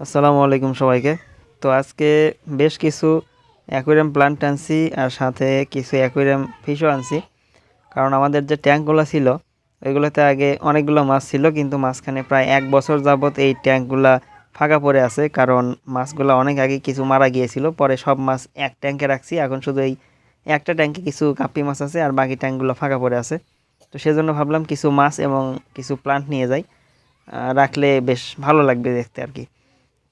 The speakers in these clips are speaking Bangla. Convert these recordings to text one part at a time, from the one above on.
আসসালামু আলাইকুম সবাইকে। তো আজকে বেশ কিছু অ্যাকুয়ারিয়াম প্লান্ট আনছি আর সাথে কিছু অ্যাকুয়ারিয়াম ফিশও আনছি। কারণ আমাদের যে ট্যাঙ্কগুলো ছিল, ওইগুলোতে আগে অনেকগুলো মাছ ছিল, কিন্তু মাঝখানে প্রায় এক বছর যাবত এই ট্যাঙ্কগুলা ফাঁকা পড়ে আছে। কারণ মাছগুলো অনেক আগে কিছু মারা গিয়েছিল, পরে সব মাছ এক ট্যাঙ্কে রাখছি। এখন শুধু এই একটা ট্যাঙ্কে কিছু কাপি মাছ আছে আর বাকি ট্যাঙ্কগুলো ফাঁকা পড়ে আছে। তো সেজন্য ভাবলাম কিছু মাছ এবং কিছু প্লান্ট নিয়ে যাই। রাখলে বেশ ভালো লাগবে দেখতে আর কি।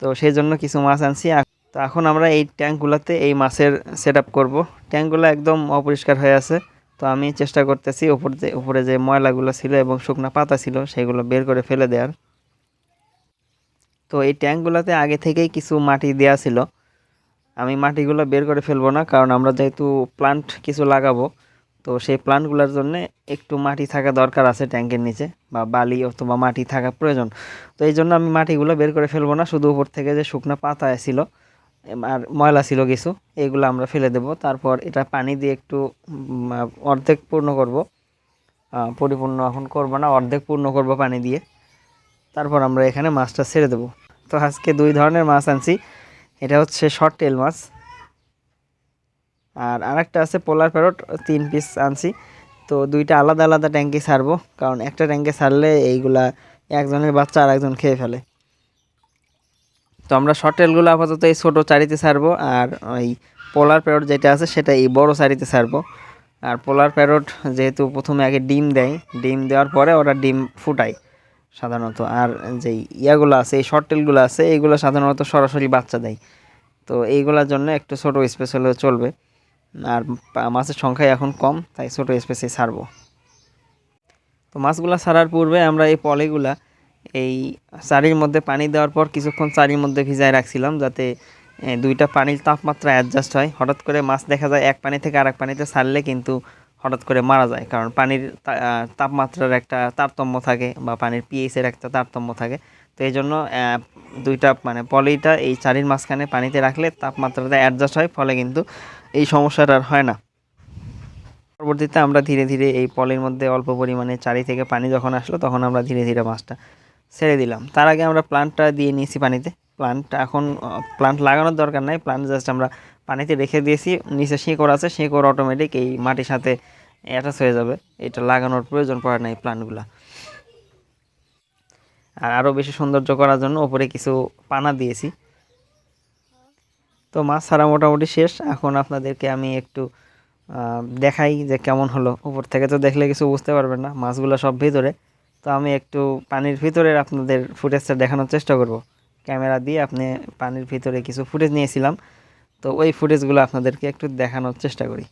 তো সেই জন্য কিছু মাছ আনছি। তো এখন আমরা এই ট্যাঙ্কগুলোতে এই মাছের সেট আপ করব। ট্যাঙ্কগুলো একদম অপরিষ্কার হয়ে আছে। তো আমি চেষ্টা করতেছি উপর যে, উপরে যে ময়লাগুলো ছিল এবং শুকনো পাতা ছিল সেগুলো বের করে ফেলে দেওয়ার। তো এই ট্যাঙ্কগুলোতে আগে থেকেই কিছু মাটি দেওয়া ছিল। আমি মাটিগুলো বের করে ফেলব না, কারণ আমরা যেহেতু প্লান্ট কিছু লাগাবো তো সেই প্লান্টগুলোর জন্য একটু মাটি থাকা দরকার আছে ট্যাঙ্কের নিচে বা বালি অথবা মাটি থাকা প্রয়োজন। তো এই জন্য আমি মাটিগুলো বের করে ফেলব না, শুধু উপর থেকে যে শুকনো পাতা ছিল আর ময়লা ছিল কিছু এইগুলো আমরা ফেলে দেব। তারপর এটা পানি দিয়ে একটু অর্ধেক পূর্ণ করব। পরিপূর্ণ এখন করব না, অর্ধেক পূর্ণ করব পানি দিয়ে। তারপর আমরা এখানে মাছটা ছেড়ে দেব। তো আজকে দুই ধরনের মাছ আনছি, এটা হচ্ছে শর্ট টেল মাছ। আর আরেকটা আছে পোলার প্যারট তিন পিস আনছি। তো দুইটা আলাদা আলাদা ট্যাঙ্কে ছাড়বো, কারণ একটা ট্যাঙ্কে ছাড়লে এইগুলা একজনের বাচ্চা আর একজন খেয়ে ফেলে। তো আমরা শর্ট টেলগুলো আপাতত এই ছোটো চারিতে ছাড়বো, আর ওই পোলার প্যারট যেটা আছে সেটা এই বড় চারিতে ছাড়বো। আর পোলার প্যারট যেহেতু প্রথমে আগে ডিম দেয়, ডিম দেওয়ার পরে ওরা ডিম ফুটায় সাধারণত। আর যে ইয়াগুলো আছে, এই শর্ট টেলগুলো আছে, এইগুলো সাধারণত সরাসরি বাচ্চা দেয়। তো এইগুলোর জন্য একটু ছোটো স্পেস হলেও চলবে। আর মাছের সংখ্যাই এখন কম, তাই ছোটো স্পেসে ছাড়বো। তো মাছগুলো ছাড়ার পূর্বে আমরা এই পলিগুলা এই চারির মধ্যে পানি দেওয়ার পর কিছুক্ষণ চারির মধ্যে ভিজায় রাখছিলাম যাতে দুইটা পানির তাপমাত্রা অ্যাডজাস্ট হয়। হঠাৎ করে মাছ দেখা যায় এক পানি থেকে আরেক পানিতে ছাড়লে কিন্তু হঠাৎ করে মারা যায়। কারণ পানির তাপমাত্রার একটা তারতম্য থাকে বা পানির পিএইচের একটা তারতম্য থাকে। তো এই জন্য দুইটা মানে পলিটা এই চারির মাঝখানে পানিতে রাখলে তাপমাত্রাটা অ্যাডজাস্ট হয়। ফলে কিন্তু এই সমস্যাটা আর হয় না। পরবর্তীতে আমরা ধীরে ধীরে এই পলির মধ্যে অল্প পরিমাণে চারি থেকে পানি যখন আসলো, তখন আমরা ধীরে ধীরে মাছটা ছেড়ে দিলাম। তার আগে আমরা প্লান্টটা দিয়ে নিয়েছি পানিতে। প্লান্টটা এখন প্লান্ট লাগানোর দরকার নাই। প্লান্ট জাস্ট আমরা পানিতে রেখে দিয়েছি। নিচে শিকড় আছে, শিকড় অটোমেটিক এই মাটির সাথে অ্যাটাচ হয়ে যাবে। এটা লাগানোর প্রয়োজন পড়ে না এই প্লান্টগুলা আর আরও বেশি সৌন্দর্য করার জন্য ওপরে কিছু পানা দিয়েছি। তো মাছ ছাড়া মোটামুটি শেষ। এখন আপনাদেরকে আমি একটু দেখাই যে কেমন হলো। উপর থেকে তো দেখলে কিছু বুঝতে পারবেন না, মাছগুলো সব ভিতরে। তো আমি একটু পানির ভিতরে আপনাদের ফুটেজটা দেখানোর চেষ্টা করব। ক্যামেরা দিয়ে আপনি পানির ভিতরে কিছু ফুটেজ নিয়েছিলাম। তো ওই ফুটেজগুলো আপনাদেরকে একটু দেখানোর চেষ্টা করি।